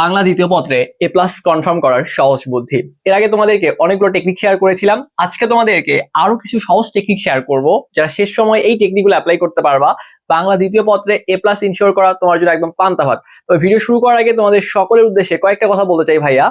বাংলা দ্বিতীয় পত্রে এ plus confirm করার সহজ বুদ্ধি। এর আগে তোমাদেরকে অনেকগুলো টেকনিক শেয়ার করেছিলাম। আজকে তোমাদেরকে আরও কিছু সহজ টেকনিক শেয়ার করব, যারা শেষ সময় এই টেকনিকগুলো অ্যাপ্লাই করতে পারবা। বাংলা দ্বিতীয় পত্রে এ প্লাস ইনশিওর করা তোমার জন্য একদম পান্তা ভাত। তো ভিডিও শুরু করার আগে তোমাদের সকলের উদ্দেশ্যে কয়েকটা কথা বলতে চাই ভাইয়া।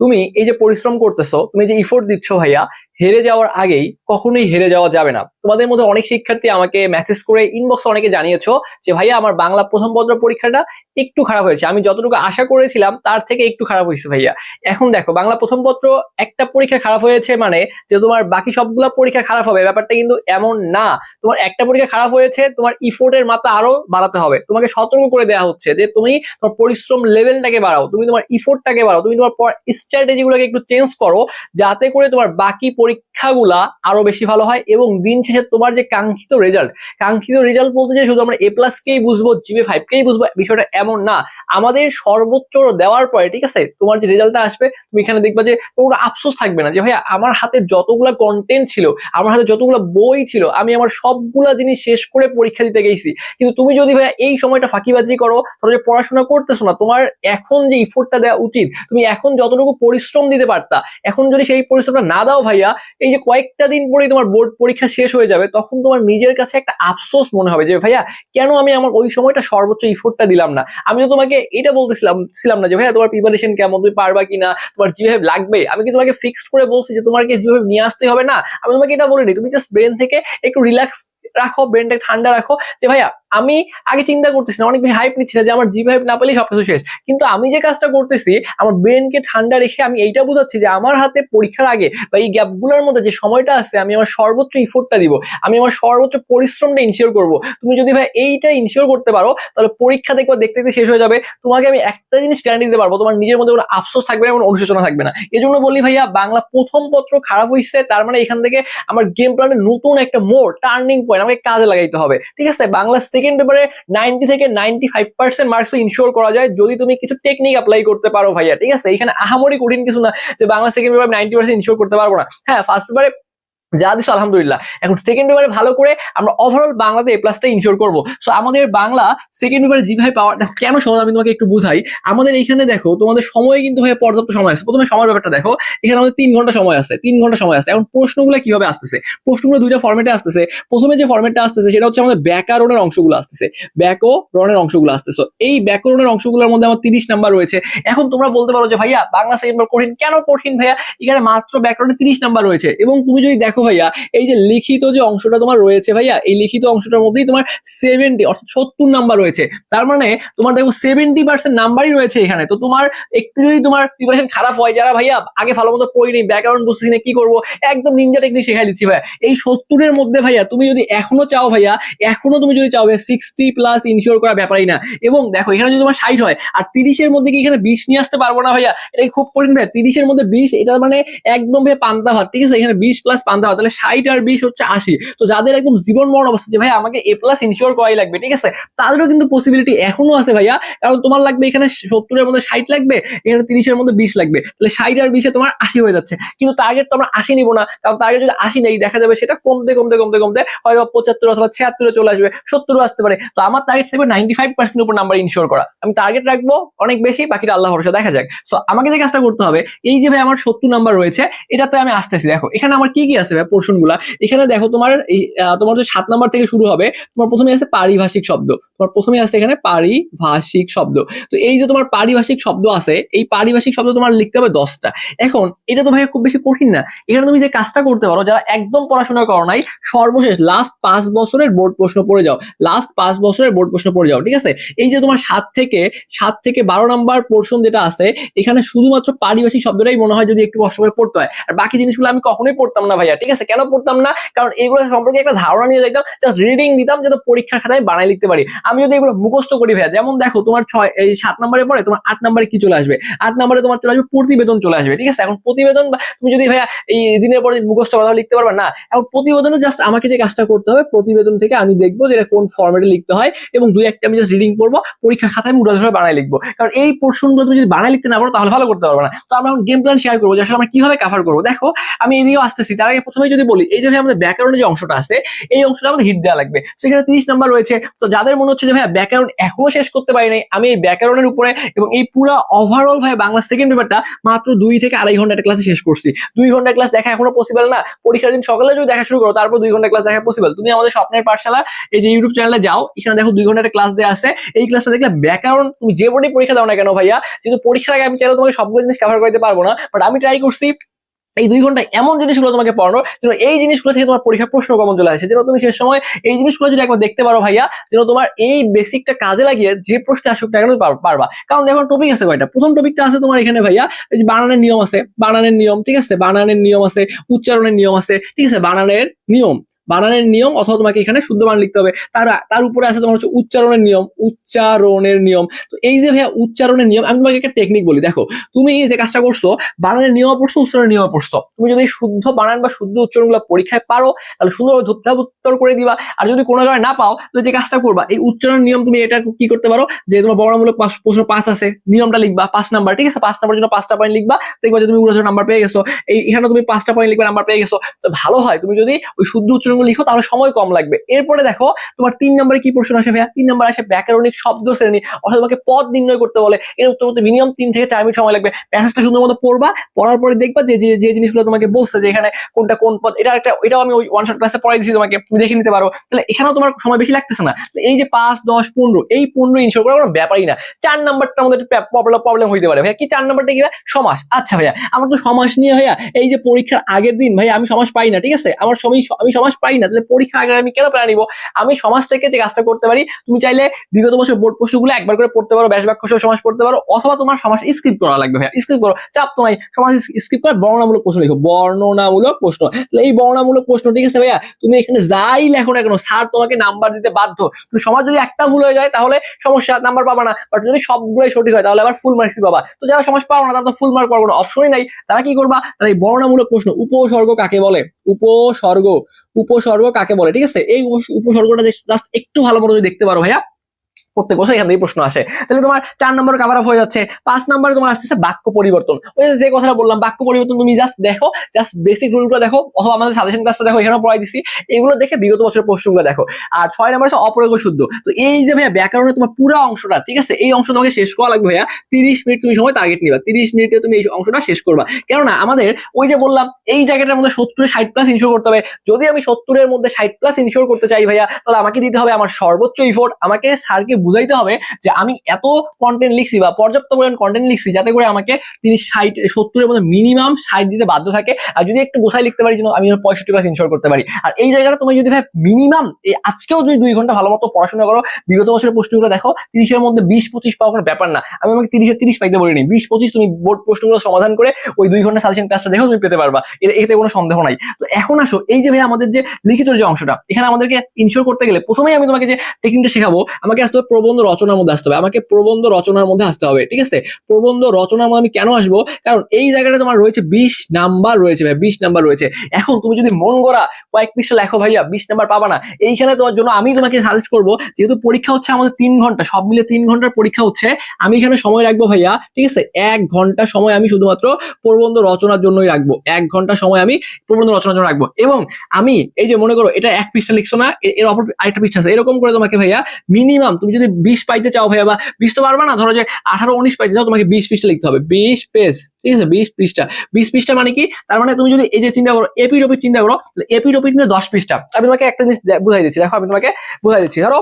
তুমি এই যে পরিশ্রম করতেছো, তুমি যে ইফোর্ট দিচ্ছ ভাইয়া হেরে যাওয়ার আগেই কখনোই হেরে যাওয়া যাবে না। তোমাদের মধ্যে অনেক শিক্ষার্থী আমাকে মেসেজ করে ইনবক্সে অনেকে জানিয়েছো যে, ভাইয়া, আমার বাংলা প্রথম পত্র পরীক্ষাটা একটু খারাপ হয়েছে। আমি যতটুকু আশা করেছিলাম, তার থেকে একটু খারাপ হয়েছে ভাইয়া। এখন দেখো, বাংলা প্রথম পত্র একটা পরীক্ষা খারাপ হয়েছে মানে যে, তোমার বাকি সবগুলো পরীক্ষা খারাপ হবে। ব্যাপারটা কিন্তু এমন না। তোমার একটা পরীক্ষা খারাপ হয়েছে, তোমার ইফোর্টের মাত্রা আরও বাড়াতে হবে। তোমাকে সতর্ক করে দেওয়া হচ্ছে যে, তুমি তোমার পরিশ্রম লেভেলটাকে বাড়াও। তুমি তোমার ইফোর্টটাকে বাড়াও। তুমি তোমার স্ট্র্যাটেজিগুলোকে একটু চেঞ্জ করো, যাতে করে তোমার বাকি পরীক্ষাগুলা আরও বেশি ভালো হয় এবং দিন শেষে তোমার যে কাঙ্ক্ষিত রেজাল্ট কাঙ্ক্ষিত রেজাল্ট বলতে যে শুধু আমরা এ প্লাস কেই বুঝব জিবি ফাইভ কেই বুঝব, বিষয়টা এমন না। আমাদের সর্বোচ্চ দেওয়ার পরে, ঠিক আছে, তোমার যে রেজাল্টটা আসবে, তুমি এখানে দেখবা যে তোমার আফসোস থাকবে না যে, ভাইয়া, আমার হাতে যতগুলা কন্টেন্ট ছিল, আমার হাতে যতগুলো বই ছিল, আমি আমার সবগুলা জিনিস শেষ করে পরীক্ষা দিতে গেছি। কিন্তু তুমি যদি, ভাইয়া, এই সময়টা ফাঁকিবাজি করো, তাহলে যে পড়াশোনা করতেছো না। তোমার এখন যে ইফোর্টটা দেওয়া উচিত, তুমি এখন যতটুকু পরিশ্রম দিতে পারতা, এখন যদি সেই পরিশ্রমটা না দাও, ভাইয়া এই যে কয়েকটা দিন পরেই তোমার বোর্ড পরীক্ষা শেষ হয়ে যাবে, তখন তোমার নিজের কাছে একটা আফসোস মনে হবে যে, ভাইয়া, কেন আমি আমার ওই সময়টা সর্বোচ্চ ইফোর্টটা দিলাম না? আমি তো তোমাকে এটা বলতেছিলাম, ছিলাম না যে, ভাইয়া, তোমার প্রিপারেশন কেমন? তুমি পারবা কিনা? তোমার যেভাবে লাগবে? আমি কি তোমাকে ফিক্সড করে বলছি যে, তোমাকে যেভাবে নিয়ে আসতে হবে না? আমি তোমাকে এটা বলিনি, তুমি জাস্ট ব্রেন থেকে একটু রিল্যাক্স রাখো ব্রেনটা ঠান্ডা রাখো যে, ভাইয়া আমি আগে চিন্তা করতেছি না, অনেক হাইপ নিচ্ছি না যে আমার জি হাইপ না পেলেই সবকিছু শেষ। কিন্তু আমি যে কাজটা করতেছি, আমার ব্রেনকে ঠান্ডা রেখে আমি এইটা বোঝাচ্ছি যে আমার হাতে পরীক্ষার আগে বা এই গ্যাপগুলোর মধ্যে যে সময়টা আছে, আমি আমার সর্বোচ্চ ইফোর্টটা দিব, আমি আমার সর্বোচ্চ পরিশ্রমটা ইনশিওর করব। তুমি যদি ভাই এইটা ইনশিওর করতে পারো, তাহলে পরীক্ষা দেখবা, দেখতে দেখতে শেষ হয়ে যাবে। তোমাকে আমি একটা জিনিস গ্যারান্টি দিতে পারব, তোমার নিজের মধ্যে কোনো আফসোস থাকবে না, কোনো অনুশোচনা থাকবে না। এই জন্য বলি ভাইয়া, বাংলা প্রথম পত্র খারাপ হয়েছে তার মানে এখান থেকে আমার গেম প্ল্যানের নতুন একটা মোড় টার্নিং পয়েন্ট আমাকে কাজে লাগাইতে হবে। ঠিক আছে? বাংলা সেকেন্ড পেপারে নাইনটি থেকে ninety five percent marks ensure করা যায়। যদি তুমি কিছু টেকনিক অ্যাপ্লাই করতে পারো ভাইয়া, ঠিক আছে? এখানে আহামরি কঠিন কিছু না যে Bangla second paper ninety percent ensure করতে পারব না। হ্যাঁ ফার্স্ট পেপারে যা দিস আলহামদুলিল্লাহ। এখন সেকেন্ড পেপারে ভালো করে আমরা ওভারঅল বাংলাতে এ প্লাসটা ইনশিওর করব। সো আমাদের বাংলা সেকেন্ড পেপারে যেভাবে পাওয়ার দেখো কেন সহজ আমি তোমাকে একটু বুঝাই। আমাদের এইখানে দেখো, তোমাদের সময় কিন্তু ভাই পর্যাপ্ত সময় আছে। প্রথমে সময় ব্যাপারটা দেখো, এখানে আমাদের তিন ঘণ্টা সময় আছে, তিন ঘণ্টা সময় আছে। এখন প্রশ্নগুলো কীভাবে আসতেছে? প্রশ্নগুলো দুইটা ফর্মেটে আসতেছে। প্রথমে যে ফর্মেটটা আসতেছে, সেটা হচ্ছে আমাদের ব্যাকরণের অংশগুলো আসতেছে। ব্যাকরণের অংশগুলো আসতেছে। এই ব্যাকরণের অংশগুলোর মধ্যে আমার তিরিশ নাম্বার রয়েছে। এখন তোমরা বলতে পারো যে ভাইয়া বাংলা সেকেন্ড পেপার কঠিন। কেন কঠিন ভাইয়া? এখানে মাত্র ব্যাকরণে তিরিশ নাম্বার রয়েছে। এবং তুমি যদি দেখো ভাইয়া, এই যে লিখিত যে অংশটা তোমার রয়েছে ভাইয়া, এই লিখিত অংশটার মধ্যেই তোমার সেভেন্টি অর্থাৎ সত্তর নাম্বার রয়েছে। তার মানে তোমার দেখো সেভেন্টি পার্সেন্ট নাম্বারই রয়েছে এখানে। তো তোমার একটু যদি তোমার প্রিপারেশন খারাপ হয়, যারা ভাইয়া আগে ভালো মতো পড়িনি ব্যাকরণ বুঝতেছি না কি করব, একদম নিনজা টেকনিক শেখাই দিচ্ছি ভাইয়া। এই সত্তরের মধ্যে ভাইয়া তুমি যদি এখনও চাও ভাইয়া, এখনও তুমি যদি চাও ভাইয়া সিক্সটি প্লাস ইনশিওর করা ব্যাপারই না। এবং দেখো, এখানে যদি তোমার ষাট হয়, আর তিরিশের মধ্যে কি এখানে বিশ নিয়ে আসতে পারব না ভাইয়া? এটা খুব কঠিন ভাইয়া। তিরিশের মধ্যে বিশ, এটা মানে একদম ভাইয়া পান্তা ভাত, ঠিক আছে? এখানে বিশ প্লাস পান্তা ভাত তাহলে ষাট আর বিশ হচ্ছে আশি। তো যাদের একদম জীবন মরণ অবস্থা যে ভাই আমাকে এ প্লাস ইনশিওর করাই লাগবে ঠিক আছে? তাদেরও কিন্তু পসিবিলিটি এখনও আছে, ভাইয়া। কারণ তোমার লাগবে এখানে সত্তরের মধ্যে ষাট লাগবে, এখানে তিরিশের মধ্যে বিশ লাগবে। তাহলে ষাট আর বিশে তোমার আশি হয়ে যাচ্ছে। কিন্তু টার্গেট তো আমরা আশি নিবো না। কারণ টার্গেট যদি আশি নেই, দেখা যাবে সেটা কমতে কমতে কমতে কমতে হয়তো পঁচাত্তর অথবা ছিয়াত্তরে চলে আসবে, সত্তরও আসতে পারে। তো আমার টার্গেট থাকবে নাইনটি ফাইভ পার্সেন্ট উপর নাম্বার ইনশিওর করা। আমি টার্গেট রাখব অনেক বেশি, বাকিটা আল্লাহ ভরসা, দেখা যাক। সো আমাকে যে কাজটা করতে হবে, এই যে ভাই আমার সত্তর নাম্বার রয়েছে, এটাতে আমি আসতেছি। দেখো, এখানে আমার কি কি আছে পোর্শনগুলা। এখানে দেখো তোমার তোমার যে সাত নাম্বার থেকে শুরু হবে, তোমার প্রথমে আছে পারিভাষিক শব্দ। তোমার প্রথমে আছে এখানে পারিভাষিক শব্দ। তো এই যে তোমার পারিভাষিক শব্দ আছে, এই পারিভাষিক শব্দ তোমার লিখতে হবে দশটা। এখন, এটা তো ভাই খুব বেশি কঠিন না। এখানে তুমি যে কাজটা করতে পারো, যারা একদম পড়াশোনা করো নাই, সর্বশেষ লাস্ট পাঁচ বছরের বোর্ড প্রশ্ন পড়ে যাও। লাস্ট পাঁচ বছরের বোর্ড প্রশ্ন পড়ে যাও, ঠিক আছে? এই যে তোমার সাত থেকে সাত থেকে বারো নাম্বার পোর্শন যেটা আছে, এখানে শুধুমাত্র পারিভাষিক শব্দটাই মনে হয় যদি একটু কষ্ট করে পড়তে হয়। আর বাকি জিনিসগুলো আমি কখনোই পড়তাম না ভাইয়া, ঠিক আছে কেন পড়তাম না? কারণ এগুলো সম্পর্কে একটা ধারণা নিয়ে যাইতাম জাস্ট রিডিং দিতাম যেন পরীক্ষার খাতায় বানাই লিখতে পারি। আমি যদি এগুলো মুখস্থ করি ভাইয়া, যেমন দেখো তোমার ছয়, এই সাত নম্বরে পরে তোমার আট নম্বরে কি চলে আসবে? আট নম্বরে তোমার চলে আসবে প্রতিবেদন চলে আসবে, ঠিক আছে? এখন প্রতিবেদন তুমি যদি ভাইয়া এই দিনের পর মুখস্থ কথা লিখতে পারবে, না। এখন প্রতিবেদনে জাস্ট আমাকে যে কাজটা করতে হবে, প্রতিবেদন থেকে আমি দেখব যেটা কোন ফর্মেটে লিখতে হয় এবং দুই একটা আমি জাস্ট রিডিং করব পরীক্ষার খাতায় মুড়া ধরে বানাই লিখব। কারণ এই পোর্শনগুলো তুমি যদি বানাই লিখতে না পারো, তাহলে ভালো করতে পারবে না। তো আমরা এখন গেম প্ল্যান শেয়ার করব যে আসলে আমরা কীভাবে কাভার করব? দেখো, আমি এদিকেও আসতেছি, তার আগে প্রথমে প্রথমে যদি বলি, এই যে ভাই আমাদের ব্যাকরণের যে অংশটা আছে, এই অংশটা আমাদের হিট দেওয়া লাগবে। সেখানে তিরিশ নাম্বার রয়েছে। তো যাদের মনে হচ্ছে যে ভাই ব্যাকরণ এখনও শেষ করতে পারি নাই, আমি এই ব্যাকরণের উপরে এবং এই পুরো ওভারঅল ভাই বাংলা সেকেন্ড পেপারটা মাত্র দুই থেকে আড়াই ঘণ্টা একটা ক্লাসে শেষ করছি। দুই ঘণ্টা ক্লাস দেখা এখনও পসিবল না। পরীক্ষার দিন সকালে যদি দেখা শুরু করো, তারপর দুই ঘণ্টা ক্লাস দেখা পসিবল তুমি আমাদের স্বপ্নের পাঠশালা, এই যে ইউটিউব চ্যানেলে যাও, এখানে দেখো দুই ঘণ্টা ক্লাস দেওয়া আছে। এই ক্লাসটা দেখলে ব্যাকরণ তুমি যে বোর্ডে পরীক্ষা দাও না কেন ভাইয়া, যেহেতু পরীক্ষার আগে আমি চাইলে তোমাকে সবগুলো জিনিস কভার করতে পারব না বাট আমি ট্রাই করছি এই দুই ঘণ্টা এমন জিনিসগুলো তোমাকে পড়ানো, যেন এই জিনিসগুলো থেকে তোমার পরীক্ষা প্রশ্ন কমন চলে আসে। যেন তুমি সেই সময় এই জিনিসগুলো যদি একবার দেখতে পারো ভাইয়া, যেন তোমার এই বেসিকটা কাজে লাগিয়ে যে প্রশ্নে আসুক না কেন পারবা। কারণ দেখো টপিক আছে কয়টা? প্রথম টপিকটা আছে তোমার এখানে ভাইয়া, এই যে বানানের নিয়ম আছে। বানানের নিয়ম, ঠিক আছে? বানানের নিয়ম আছে, উচ্চারণের নিয়ম আছে, ঠিক আছে? বানানের নিয়ম। বানানের নিয়ম অথবা তোমাকে এখানে শুদ্ধ বানান লিখতে হবে। তার তার উপরে আছে তোমার হচ্ছে উচ্চারণের নিয়ম উচ্চারণের নিয়ম। তো এই যে ভাইয়া উচ্চারণের নিয়ম, আমি তোমাকে একটা টেকনিক বলি, দেখো, তুমি যে কাজটা করছ, বানানের নিয়ম পড়ছো, উচ্চারণের নিয়ম পড়ছো। তুমি যদি শুদ্ধ বানান বা শুদ্ধ উচ্চারণগুলো পরীক্ষায় পারো, তাহলে সুন্দরভাবে ধূপধাপ উত্তর করে দিবা। আর যদি কোনো জায়গায় না পাও তাহলে যে কাজটা করবা, এই উচ্চারণ নিয়ম তুমি এটা কি করতে পারো, যে তোমার বর্ণমূলক প্রশ্ন পাঁচ আছে, নিয়মটা লিখবা, পাঁচ নাম্বার, ঠিক আছে? পাঁচ নাম্বার জন্য পাঁচটা পয়েন্ট লিখবা দেখবা যে তুমি উড়াধর নাম্বার পেয়ে গেছো, এই, এখানে তুমি পাঁচটা পয়েন্ট লিখবে নাম্বার পেয়ে গেছো। তো ভালো হয়, তুমি যদি ওই শুদ্ধ উচ্চারণগুলো লিখো, তাহলে সময় কম লাগবে। এরপরে দেখো, তোমার তিন নম্বরে কি প্রশ্ন আসে ভাইয়া? তিন নম্বর আসে ব্যাকরণিক শব্দ শ্রেণি, অর্থাৎ তোমাকে পদ নির্ণয় করতে বলে। এর উত্তর করতে মিনিমাম তিন থেকে চার মিনিট সময় লাগবে। প্যাসেজটা সুন্দর মতো পড়বা, পড়ার পরে দেখবা যে যে জিনিসগুলো তোমাকে বলছে যে এখানে কোনটা কোন পদ, এটা একটা, এটাও আমি ওই ওয়ান শট ক্লাসে পড়াই দিচ্ছি তোমাকে, তুমি দেখে নিতে পারো। তাহলে এখানেও তোমার সময় বেশি লাগতেছে না। এই যে পাঁচ, দশ, পনেরো, এই পনেরো ইনশোর করার কোনো ব্যাপারই না। চার নাম্বারটার আমাদের প্রবলেম হইতে পারে। ভাইয়া, কি চার নাম্বারটা কি? সমাস। আচ্ছা ভাইয়া, আমার তো সমাস নিয়ে ভাইয়া, এই যে পরীক্ষার আগের দিন ভাই আমি সমাস পাই না, ঠিক আছে? আমার সময় আমি সমাস পাই না, তাহলে পরীক্ষার আগে আমি কেন প্ল্যান নিব? আমি সমাজ থেকে যে কাজটা করতে পারি, তুমি চাইলে বিগত বছর বোর্ড প্রশ্নগুলো একবার করে পড়তে পারো, ব্যাস বাক্য সমাজ পড়তে পারো, অথবা তোমার সমাজ স্কিপ করা লাগবে ভাইয়া স্কিপ করো, চাপ তো নাই, সমাজ স্কিপ করে বর্ণনামূলক প্রশ্ন লিখো, বর্ণনামূলক প্রশ্ন। তাহলে এই বর্ণনামূলক প্রশ্ন, ঠিক আছে ভাইয়া? তুমি এখানে যাই লেখো না কেন, স্যার তোমাকে নাম্বার দিতে বাধ্য। তুমি সমাজ যদি একটা ভুল হয়ে যায়, তাহলে সমস্যা নাম্বার পাবা না বাট যদি সবগুলোই সঠিক হয়, তাহলে আবার ফুল মার্কস পাবা। তো যারা সমাজ পাবো না, তারা তো ফুল মার্ক পাবো না অপশনই নাই। তারা কি করবা? তারা এই বর্ণনামূলক প্রশ্ন, উপসর্গ কাকে বলে? উপসর্গ। উপসর্গ কাকে বলে? ঠিক আছে? এই উপ- উপসর্গটা জাস্ট একটু ভালো মতো যদি দেখতে পারো ভাইয়া। প্রত্যেক বছর এখান থেকে প্রশ্ন আসে। তাহলে তোমার চার নম্বর কাভার আপ হয়ে যাচ্ছে, পাঁচ নম্বরে তোমার আসতেছে বাক্য পরিবর্তন। ওই যে কথাটা বললাম, বাক্য পরিবর্তন তুমি জাস্ট দেখো জাস্ট বেসিক রুলগুলো দেখো, অথবা আমাদের সাজেশন ক্লাসটা দেখো, এখানেও পড়াই দিছি, এগুলো দেখে বিগত বছরের প্রশ্নগুলো দেখো। আর ছয় নম্বর হচ্ছে অপ্রয়োগ শুদ্ধ। তো এই যে ভাইয়া ব্যাকরণের তোমার পুরো অংশটা, ঠিক আছে? এই অংশ তোমাকে শেষ করা লাগবে ভাইয়া। তিরিশ মিনিট তুমি সময় টার্গেট নিবা। তিরিশ মিনিটে তুমি এই অংশটা শেষ করবা। কেননা আমাদের ওই যে বললাম, এই জায়গাটার মধ্যে সত্তরে ষাট প্লাস ইনশোর করতে হবে। যদি আমি সত্তরের মধ্যে ষাট প্লাস ইনশোর করতে চাই ভাইয়া, তাহলে আমাকে দিতে হবে আমার সর্বোচ্চ ইফোর্ট আমাকে স্যারকে বুঝাইতে হবে যে আমি এত কন্টেন্ট লিখছি বা পর্যাপ্ত পরিমাণ কন্টেন্ট লিখছি যাতে করে আমাকে তিনি ষাট, সত্তরের মধ্যে মিনিমাম ষাট দিতে বাধ্য থাকে। আর যদি একটু গোসাই লিখতে পারি, যেন আমি পঁয়ষট্টি প্লাস ইনশোর করতে পারি। আর এই জায়গাটা তুমি যদি ভাই মিনিমাম এই আজকেও যদি দুই ঘণ্টা ভালো মতো পড়াশোনা করো, বিগত বছরের প্রশ্নগুলো দেখো, তিরিশের মধ্যে বিশ, পঁচিশ পাওয়া কোনো ব্যাপার না। আমি আমাকে তিরিশের তিরিশ পাইতে বলিনি। বিশ, পঁচিশ তুমি বোর্ড প্রশ্নগুলো সমাধান করে ওই দুই ঘণ্টা সাজেশন ক্লাসটা দেখো, তুমি পেতে পারবা। এতে কোনো সন্দেহ নাই। তো এখন আসো, এই যে ভাই আমাদের যে লিখিত যে অংশটা, এখানে আমাদেরকে ইনশোর করতে গেলে প্রথমেই আমি তোমাকে যে টেকনিকটা শেখাবো, আমাকে আসতে হবে প্রবন্ধ রচনার মধ্যে আসতে হবে। আমাকে প্রবন্ধ রচনার মধ্যে আসতে হবে, ঠিক আছে? প্রবন্ধ রচনার মধ্যে আমি কেন আসব? কারণ এই জায়গাটা তোমার রয়েছে বিশ নাম্বার রয়েছে ভাই, বিশ নাম্বার রয়েছে। এখন তুমি যদি মন গড়া কয়েক পৃষ্ঠা লেখো ভাইয়া, বিশ নাম্বার পাবা না। এইখানে তোমার জন্য আমি তোমাকে সাজেস্ট করব, যেহেতু পরীক্ষা হচ্ছে আমাদের তিন ঘণ্টা, সব মিলে তিন ঘণ্টার পরীক্ষা হচ্ছে, আমি এখানে সময় রাখব ভাইয়া, ঠিক আছে? এক ঘণ্টা সময় আমি শুধুমাত্র প্রবন্ধ রচনার জন্যই রাখব। এক ঘণ্টা সময় আমি প্রবন্ধ রচনার জন্য রাখব। এবং আমি, এই যে মনে করো, এটা এক পৃষ্ঠা লিখছো না এর অপর আরেকটা পৃষ্ঠা আছে। এরকম করে তোমাকে ভাইয়া মিনিমাম তুমি যদি বিশ পাইতে চাও ভাইয়া, বা বিশ তো পারবা না, ধরো যে আঠারো উনিশ পাইতে চাও, তোমাকে বিশ পৃষ্ঠা লিখতে হবে। বিশ পেজ, ঠিক আছে? বিশ পৃষ্ঠা। বিশ পৃষ্ঠা মানে কি? তার মানে তুমি যদি এই যে চিন্তা করো এপি রপি চিন্তা করো এপি রপি নিয়ে দশ পৃষ্ঠা। আমি তোমাকে একটা জিনিস বুঝাই দিচ্ছি, দেখো, আমি তোমাকে বুঝাই দিচ্ছি। ধরো,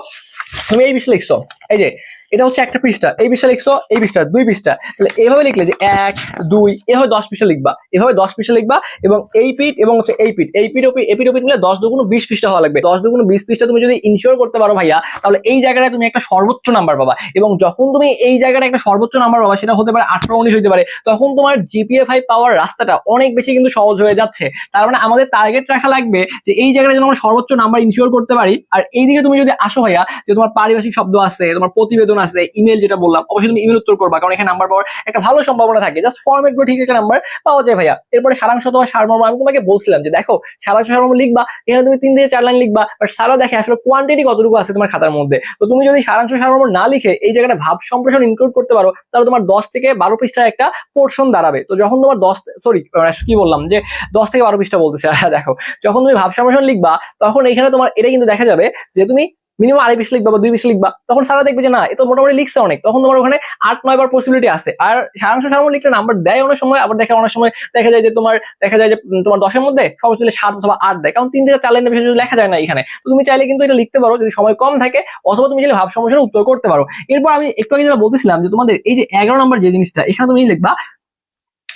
তুমি এই বিষয়ে লিখছো। এই যে, এটা হচ্ছে একটা পৃষ্ঠা। এই পৃষ্ঠা লিখছো, এই পৃষ্ঠা, দুই পৃষ্ঠা। তাহলে এইভাবে লিখলে যে এক, দুই, এভাবে দশ পৃষ্ঠা লিখবা। এভাবে দশ পৃষ্ঠা লিখবা এবং এই পিঠ এবং হচ্ছে এই পিঠ। এই পিঠ ওপি এপিট ওপিট মিলে দশ দুগুণ বিশ পৃষ্ঠা হওয়া লাগবে। দশ দুগুণ বিশ পৃষ্ঠা তুমি যদি ইনশিওর করতে পারো ভাইয়া, তাহলে এই জায়গাটায় তুমি একটা সর্বোচ্চ নাম্বার পাবা। এবং যখন তুমি এই জায়গাটা একটা সর্বোচ্চ নাম্বার পাবা, সেটা হতে পারে আঠারো, উনিশ হতে পারে, তখন তোমার জিপিএ ফাইভ পাওয়ার রাস্তাটা অনেক বেশি কিন্তু সহজ হয়ে যাচ্ছে। তার মানে আমাদের টার্গেট রাখা লাগবে যে এই জায়গাটা যেন আমরা সর্বোচ্চ নাম্বার ইনশিওর করতে পারি। আর এইদিকে তুমি যদি আসো ভাইয়া, যে তোমার পারিভাষিক শব্দ আছে তোমার প্রতিবেদন আছে ইমেল যেটা বললাম, অবশ্যই তুমি ইমেল উত্তর করবা, কারণ এখানে নাম্বার পাওয়ার একটা ভালো সম্ভাবনা থাকে। জাস্ট ফর্মেটগুলো ঠিক নাম্বার পাওয়া যায় ভাইয়া। এরপরে সারাংশ তোমার সারমর্ম, আমি তোমাকে বলছিলাম যে দেখো, সারাংশ সারমর্ম লিখবা, এখানে তুমি তিন থেকে চার লাইন লিখবা বাট সারা দেখে আসলে কোয়ান্টিটি কতটুকু আছে তোমার খাতার মধ্যে। তো তুমি যদি সারাংশ সারমর্ম না লিখে এই জায়গাটা ভাব সম্প্রসারণ ইনক্লুড করতে পারো, তাহলে তোমার দশ থেকে বারো পৃষ্ঠার একটা পোর্শন দাঁড়াবে। তো যখন তোমার দশ সরি কি বললাম যে দশ থেকে বারো পৃষ্ঠা বলতেছে, দেখো, যখন তুমি ভাব সম্প্রসারণ লিখবা, তখন এইখানে তোমার, এটা কিন্তু দেখা যাবে যে তুমি মিনিমাম আড়াই বিশ লিখবা বা দুই পিস লিখবা, তখন সারা দেখবে যে না, এ তো মোটামুটি লিখছে অনেক। তখন তোমার ওখানে আট, নয় বার পসিবিলিটি আছে। আর সারাংশ সারমর্ম লিখলে নাম্বার দেয় অনেক সময়, আবার দেখা অনেক সময় দেখা যায় যে তোমার, দেখা যায় যে তোমার দশের মধ্যে মিলে সাত অথবা আট দেয়। কারণ তিন থেকে চার লাইনের বেশি যদি লেখা যায় না এখানে, তো তুমি চাইলে কিন্তু এটা লিখতে পারো। যদি সময় কম থাকে, অথবা তুমি চাইলে ভাব সমস্যার উত্তর করতে পারো। এরপর আমি একটু আগে যেটা বলতেছিলাম যে তোমাদের এই যে এগারো নম্বর যে জিনিসটা, এখানে তুমি লিখবা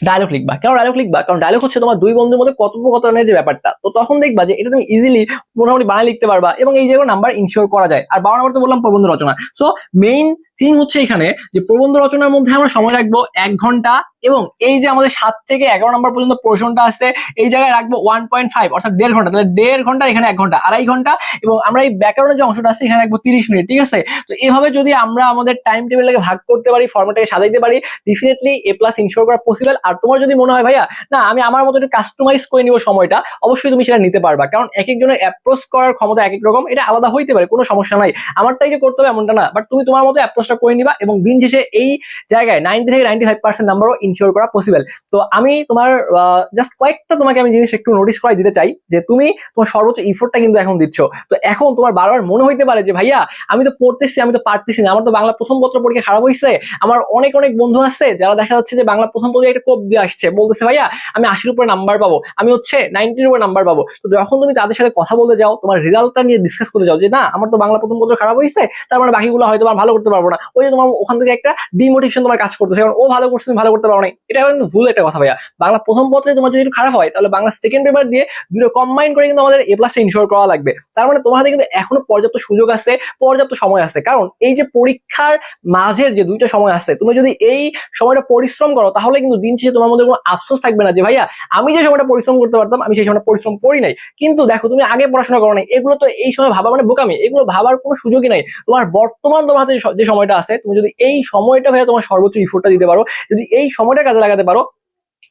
ডায়লগ লিখবা। কেন ডায়লগ লিখবা? কারণ ডায়লগ হচ্ছে তোমার দুই বন্ধুর মধ্যে কথোপকথনের যে ব্যাপারটা। তো তখন দেখবা যে এটা তুমি ইজিলি মোটামুটি বানায় লিখতে পারবা এবং এই জায়গায় নাম্বার ইনশিওর করা যায়। আর বারো নাম্বার তো বললাম প্রবন্ধ রচনা। সো মেইন থিং হচ্ছে এখানে যে প্রবন্ধ রচনার মধ্যে আমরা সময় রাখব এক ঘণ্টা এবং এই যে আমাদের সাত থেকে এগারো নম্বর পর্যন্ত পোর্শনটা আছে, এই জায়গায় রাখব ওয়ান পয়েন্ট ফাইভ অর্থাৎ দেড় ঘণ্টা। তাহলে দেড় ঘণ্টা এখানে এক ঘণ্টা, আড়াই ঘণ্টা এবং আমরা এই ব্যাকরণের যে অংশটা আছে এখানে রাখব তিরিশ মিনিট, ঠিক আছে? তো এভাবে যদি আমরা আমাদের টাইম টেবিলটাকে ভাগ করতে পারি ফর্মেটটাকে সাজাইতে পারি ডেফিনেটলি এ প্লাস ইনশোর করা পসিবল আর তোমার যদি মনে হয়, ভাইয়া, না, আমি আমার মতো একটু কাস্টমাইজ করে নিব সময়টা, অবশ্যই তুমি সেটা নিতে পারবা। কারণ এক একজনের অ্যাপ্রোচ করার ক্ষমতা এক এক রকম, এটা আলাদা হইতে পারে, কোনো সমস্যা নাই। আমারটাই যে করতে হবে, এমনটা না। বাট তুমি তোমার মতো অ্যাপ্রোচটা করে নিবা এবং দিন শেষে এই জায়গায় নাইনটি থেকে নাইনটি ফাইভ পার্সেন্ট নাম্বারও ইনশিওর করা পসিবল তো আমি তোমার জাস্ট কয়েকটা তোমাকে আমি জিনিস একটু নোটিস করাই দিতে চাই যে তুমি তোমার সর্বোচ্চ ইফোর্টটা কিন্তু এখন দিচ্ছ। তো এখন তোমার বারবার মনে হইতে পারে যে, ভাইয়া, আমি তো পড়তেছি, আমি তো পারতেছি না, আমার তো বাংলা প্রথম পত্র পরীক্ষা খারাপ হয়েছে আমার অনেক অনেক বন্ধু আছে যারা দেখা যাচ্ছে যে বাংলা প্রথম পত্রে একটা কোপ দিয়ে আসছে। বলতেছে, ভাইয়া, আমি আশির উপরে নাম্বার পাবো, আমি হচ্ছে নাইনটির উপরে নাম্বার পাবো। তো যখন তুমি তাদের সাথে কথা বলতে যাও, তোমার রেজাল্টটা নিয়ে ডিসকাস করতে যাও যে, না, আমার তো বাংলা প্রথম পত্র খারাপ হয়েছে তার মানে বাকিগুলো হয়তো ভালো করতে পারব ওই যে তোমার ওখান থেকে একটা ডিমোটিভেশন তোমার কাজ করতেছে। কারণ ও ভালো করছে, তুমি ভালো করতে পারো না এটা কিন্তু ভুল একটা কথা ভাইয়া। বাংলা প্রথম পত্রে তোমার যদি খারাপ হয়, তাহলে বাংলা সেকেন্ড পেপার দিয়ে দুটো কম্বাইন করে কিন্তু আমাদের এ প্লাসটা ইনশোর করা লাগবে। তার মানে তোমার হাতে কিন্তু এখনও পর্যাপ্ত সুযোগ আছে, পর্যাপ্ত সময় আছে। কারণ এই যে পরীক্ষার মাঝের যে দুইটা সময় আছে, তুমি যদি এই সময়টা পরিশ্রম করো, তাহলে কিন্তু দিন শেষে তোমার মধ্যে কোনো আফসোস থাকবে না যে, ভাইয়া, আমি যে সময়টা পরিশ্রম করতে পারতাম, আমি সেই সময়টা পরিশ্রম করি নাই। কিন্তু দেখো, তুমি আগে পড়াশোনা করো নাই। এগুলো তো এই সময় ভাবা মানে বোকামি। এগুলো ভাবার কোনো সুযোগই নাই। তোমার বর্তমান তোমার হাতে যে স- যে সময়টা আছে, তুমি যদি এই সময়টা ভাইয়া তোমার সর্বোচ্চ ইফোর্টটা দিতে পারো, যদি এই সময়টা কাজে লাগাতে পারো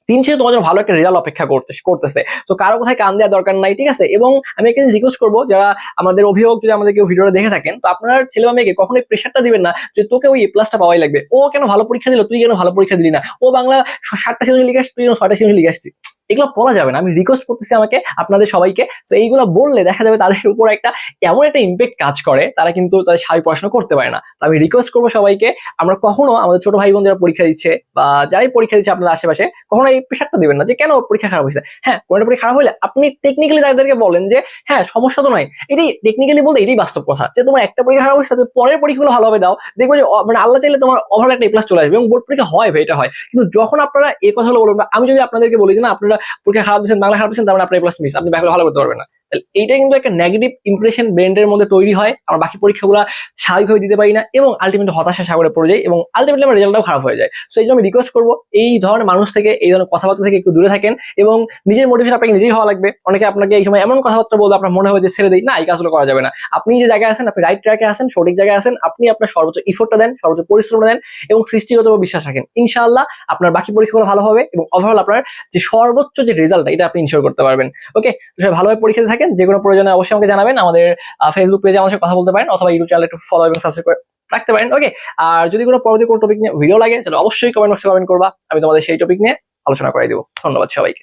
দিন শেষে তোমার জন্য ভালো একটা রেজাল্ট অপেক্ষা করতে করতেছে। তো কারও কোথায় কান দেওয়া দরকার নাই, ঠিক আছে? এবং আমি একটা রিকোয়েস্ট করব, যারা আমাদের অভিভাবক যদি আমাদের কেউ ভিডিওটা দেখে থাকেন, তো আপনার ছেলে বা মেয়েকে কখনোই প্রেশারটা দিবেন না যে তোকে ওই এ প্লাসটা পাওয়াই লাগবে। ও কেন ভালো পরীক্ষা দিল, তুই কেন ভালো পরীক্ষা দিলি না? ও বাংলা স- ষাটটা সিজন লিখে আসছিস তুই কেন ছয়টা সিজন লিখে আসছিস। এগুলো বলা যাবে না। আমি রিকোয়েস্ট করতেছি আমাকে, আপনাদের সবাইকে। তো এইগুলো বললে দেখা যাবে তাদের উপর একটা, এমন একটা ইম্প্যাক্ট কাজ করে, তারা কিন্তু তাদের স্বাভাবিক পড়াশোনা করতে পারে না। তো আমি রিকোয়েস্ট করব সবাইকে, আমরা কখনো আমাদের ছোট ভাই বোন যারা পরীক্ষা দিচ্ছে, বা যারাই পরীক্ষা দিচ্ছে আপনাদের আশেপাশে, কখনো এই প্রেশারটা দিবেন না যে, কেন পরীক্ষা খারাপ হয়েছে? হ্যাঁ কোনো পরীক্ষা খারাপ হলে আপনি টেকনিক্যালি তাদেরকে বলেন যে হ্যাঁ সমস্যা তো নাই। এটি টেকনিক্যালি বলতে এটাই বাস্তব কথা, যে, তোমার একটা পরীক্ষা খারাপ হয়েছে পরের পরীক্ষাগুলো ভালোভাবে দাও। দেখবে যে মানে আল্লাহ চাইলে তোমার ওভারঅল একটা প্লাস চলে আসবে এবং বোর্ড পরীক্ষা হয় এটা হয়। কিন্তু যখন আপনারা এই কথাগুলো বলবেন আমি যদি আপনাদেরকে বলি যে, না, আপনারা পরীক্ষা খারাপ দিচ্ছেন বাংলা খারাপ দিচ্ছেন তার মানে আপনার প্লাস মিস আপনি ব্যাকগুলো ভালো করতে পারবেন না। এইটা কিন্তু একটা নেগেটিভ ইমপ্রেশন ব্রেন্ডের মধ্যে তৈরি হয়। আমরা বাকি পরীক্ষাগুলো স্বাভাবিকভাবে দিতে পারি না এবং আলটিমেটলি হতাশা সাগরে পড়ে যায় এবং আলটিমেটলি আমার রেজাল্টটাও খারাপ হয়ে যায় সো এই জন্য আমি রিকোয়েস্ট করব, এই ধরনের মানুষ থেকে, এই ধরনের কথাবার্তা থেকে একটু দূরে থাকেন এবং নিজের মোটিভেশন আপনাকে নিজেই হওয়া লাগবে। অনেকে আপনাকে এই সময় এমন কথাবার্তা বলবে, আপনার মনে হবে যে ছেড়ে দিই, না, এই কাজগুলো করা যাবে না। আপনি যে জায়গায় আছেন, আপনি রাইট ট্র্যাকে আছেন, সঠিক জায়গায় আছেন, আপনি আপনার সর্বোচ্চ ইফোর্টটা দেন, সর্বোচ্চ পরিশ্রমটা দেন এবং সৃষ্টিগত বিশ্বাস রাখেন। ইনশাআল্লাহ আপনার বাকি পরীক্ষাগুলো ভালো হবে এবং ওভারঅল আপনার যে সর্বোচ্চ যে রেজাল্ট এটা আপনি ইনশোর করতে পারবেন। ওকে সবাই ভালোভাবে পরীক্ষা দিতে থাকেন, যে কোনো প্রয়োজনে অবশ্যই আমাকে জানাবেন, আমাদের ফেসবুক পেজে আমার কথা বলতে পারেন অথবা ইউটিউব চ্যানেল একটু ফলো এবং সাবস্ক্রাইব করে রাখতে পারেন ওকে আর যদি কোনো পরবর্তী কোনো টপিক নিয়ে ভিডিও লাগে, তাহলে অবশ্যই কমেন্ট বক্সে কমেন্ট করবা, আমি তোমাদের সেই টপিক নিয়ে আলোচনা করে দেবো। ধন্যবাদ সবাইকে।